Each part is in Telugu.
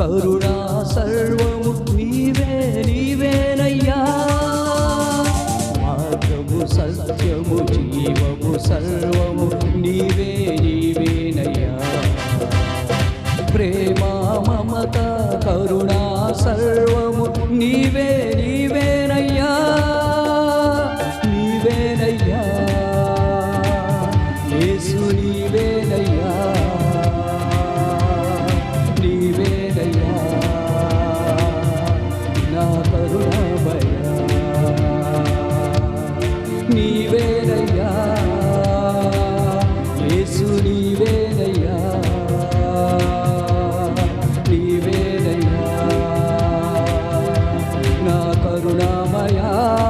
కరుణా సర్వము माया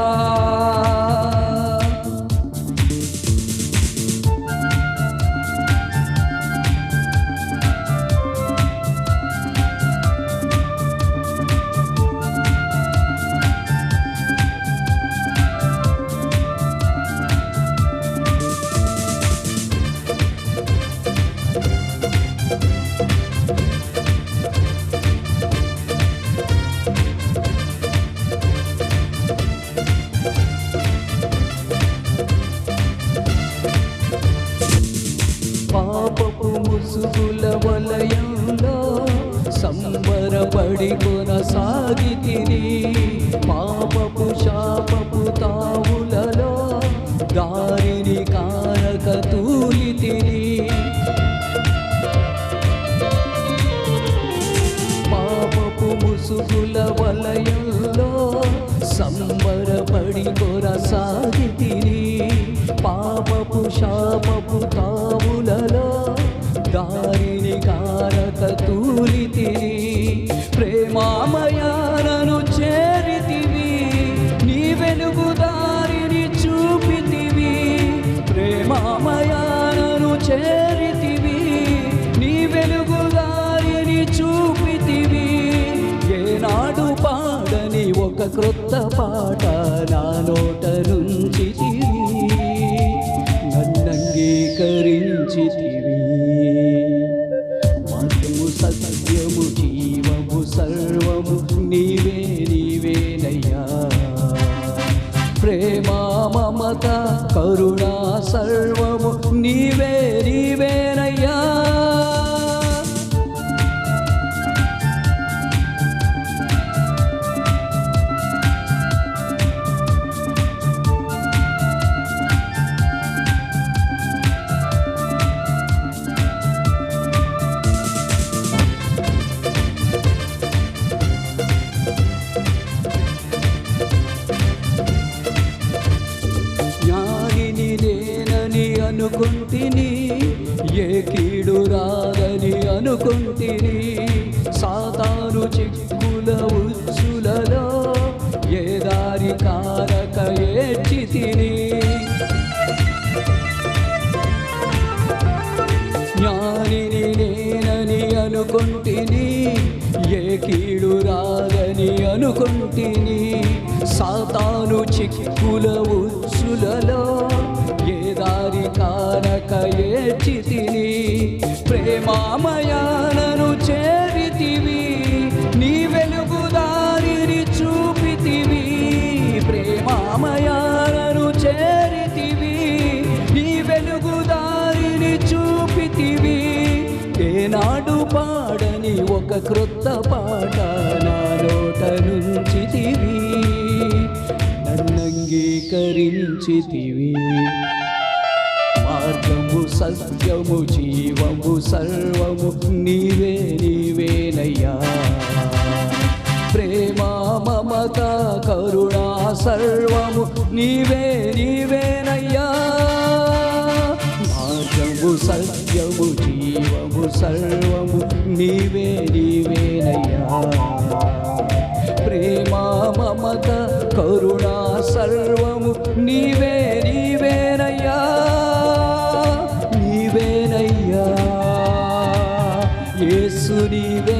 పాపపు వలయంలో సంబరపడి కొనసాగితిని పాపపు శాపపు తావులలో దారిని కారక తూలితిని. పాపపు ముసుగుల వలయంలో సంబరపడి కొరసాగితిని పాపపు శాపపు తావులలో ఒక క్రొత్త పాట నా నోట నుంచి నన్నంగీకరించితివి. మార్గము సత్యము జీవము సర్వము నీవే నీవేనయ్యా. ప్రేమ మమత కరుణ సర్వము నీవే నీవే ఏ కీడు రాదని అనుకుంటిని? సాతాను చిక్కుల ఉచ్చులలో ఏ దారి కారక ఏడ్చి తిని జ్ఞానిని నేనని అనుకుంటిని? ఏ కీడు రాదని అనుకుంటిని? సాతాను చిక్కుల ఉచ్చులలో దారి కానక ఏచితిని తిని ప్రేమామయానను చేరితివి నీ వెలుగు దారిని చూపితివి ప్రేమామయానను చేరితివి నీ వెలుగు దారిని చూపితివి. ఏనాడు పాడని ఒక క్రొత్త పాట నా నోట నుంచి తివి నన్నంగీకరించితివి మార్గము సత్యము జీవము సర్వము నీవే నీవేనయ్యా ప్రేమ మమత కరుణా సర్వము నీవే నీవేనయ్యా మార్గము సత్యము జీవము సర్వము నీవే నీవేనయ్యా ప్రేమ మమత కరుణా సర్వము నీవే నీవేనయ్యా యేసు నీవే